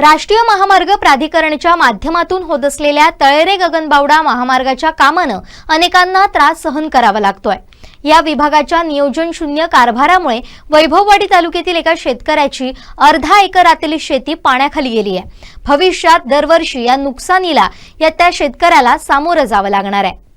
राष्ट्रीय महामार्ग प्राधिकरणच्या माध्यमातून होत असलेल्या तळेरे गगनबावडा महामार्गाच्या कामानं अनेकांना त्रास सहन करावा लागतोय. या विभागाच्या नियोजन शून्य कारभारामुळे वैभववाडी तालुक्यातील एका शेतकऱ्याची अर्धा एकरातली शेती पाण्याखाली गेली आहे. भविष्यात दरवर्षी या नुकसानीला या त्या शेतकऱ्याला सामोरं जावं लागणार आहे.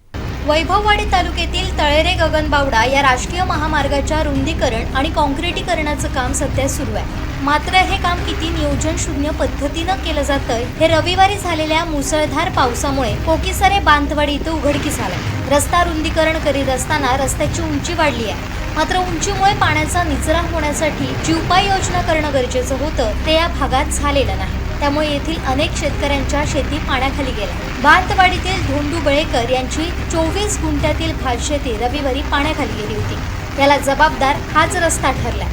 वैभववाडी तालुक्यातील तळेरे गगनबावडा या राष्ट्रीय महामार्गाच्या रुंदीकरण आणि काँक्रिटीकरणाचं काम सध्या सुरू आहे. मात्र हे काम किती नियोजन शून्य पद्धतीनं केलं जातं हे रविवारी झालेल्या मुसळधार पावसामुळे कोकिसरे बांधवाडी इथं उघडकीस आलं रस्ता रुंदीकरण करीत असताना रस्त्याची उंची वाढली आहे. मात्र उंचीमुळे पाण्याचा निचरा होण्यासाठी जी उपाययोजना करणं गरजेचं होतं ते या भागात झालेलं नाही. त्यामुळे येथील अनेक शेतकऱ्यांच्या शेती पाण्याखाली गेल्या. भातवाडीतील धोंडू बळेकर यांची चोवीस गुंठ्यातील भातशेती रविवारी पाण्याखाली गेली होती. याला जबाबदार हाच रस्ता ठरला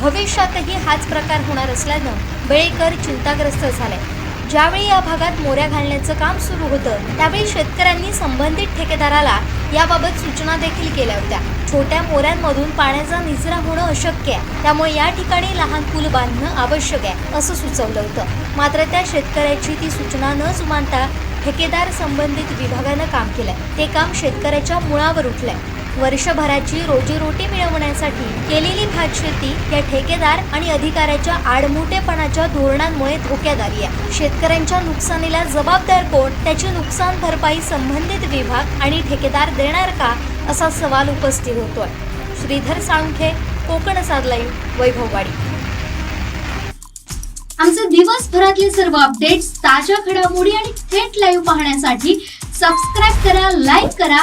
भविष्यातही हाच प्रकार होणार असल्यानं बेळेकर चिंताग्रस्त झाले. ज्यावेळी या भागात मोऱ्या घालण्याचं काम सुरू होतं त्यावेळी शेतकऱ्यांनी संबंधित ठेकेदाराला याबाबत सूचना देखील केल्या होत्या. छोट्या मोऱ्यांमधून पाण्याचा निचरा होणं अशक्य आहे. त्यामुळे या ठिकाणी लहान पूल बांधणं आवश्यक आहे असं सुचवलं होतं. मात्र त्या शेतकऱ्याची ती सूचना न जुमानता ठेकेदार संबंधित विभागानं काम केलंय. ते काम शेतकऱ्याच्या मुळावर उठलंय. वर्षभराची रोजीरोटी मिळवण्यासाठी केलेली भातशेती या ठेकेदार आणि अधिकाऱ्याच्या आडमुटेपणाच्या धोरणांमुळे धोक्यात आली आहे. शेतकऱ्यांच्या नुकसानीला जबाबदार कोण त्याची नुकसान भरपाई संबंधित विभाग आणि ठेकेदार देणार का असा सवाल उपस्थित होतोय. श्रीधर साळुंखे कोकण साधलाईव्ह वैभववाडी. आमचे दिवसभरातले सर्व अपडेट्स ताज्या घडामोडी आणि थेट लाईव्ह पाहण्यासाठी सबस्क्राईब करा लाईक करा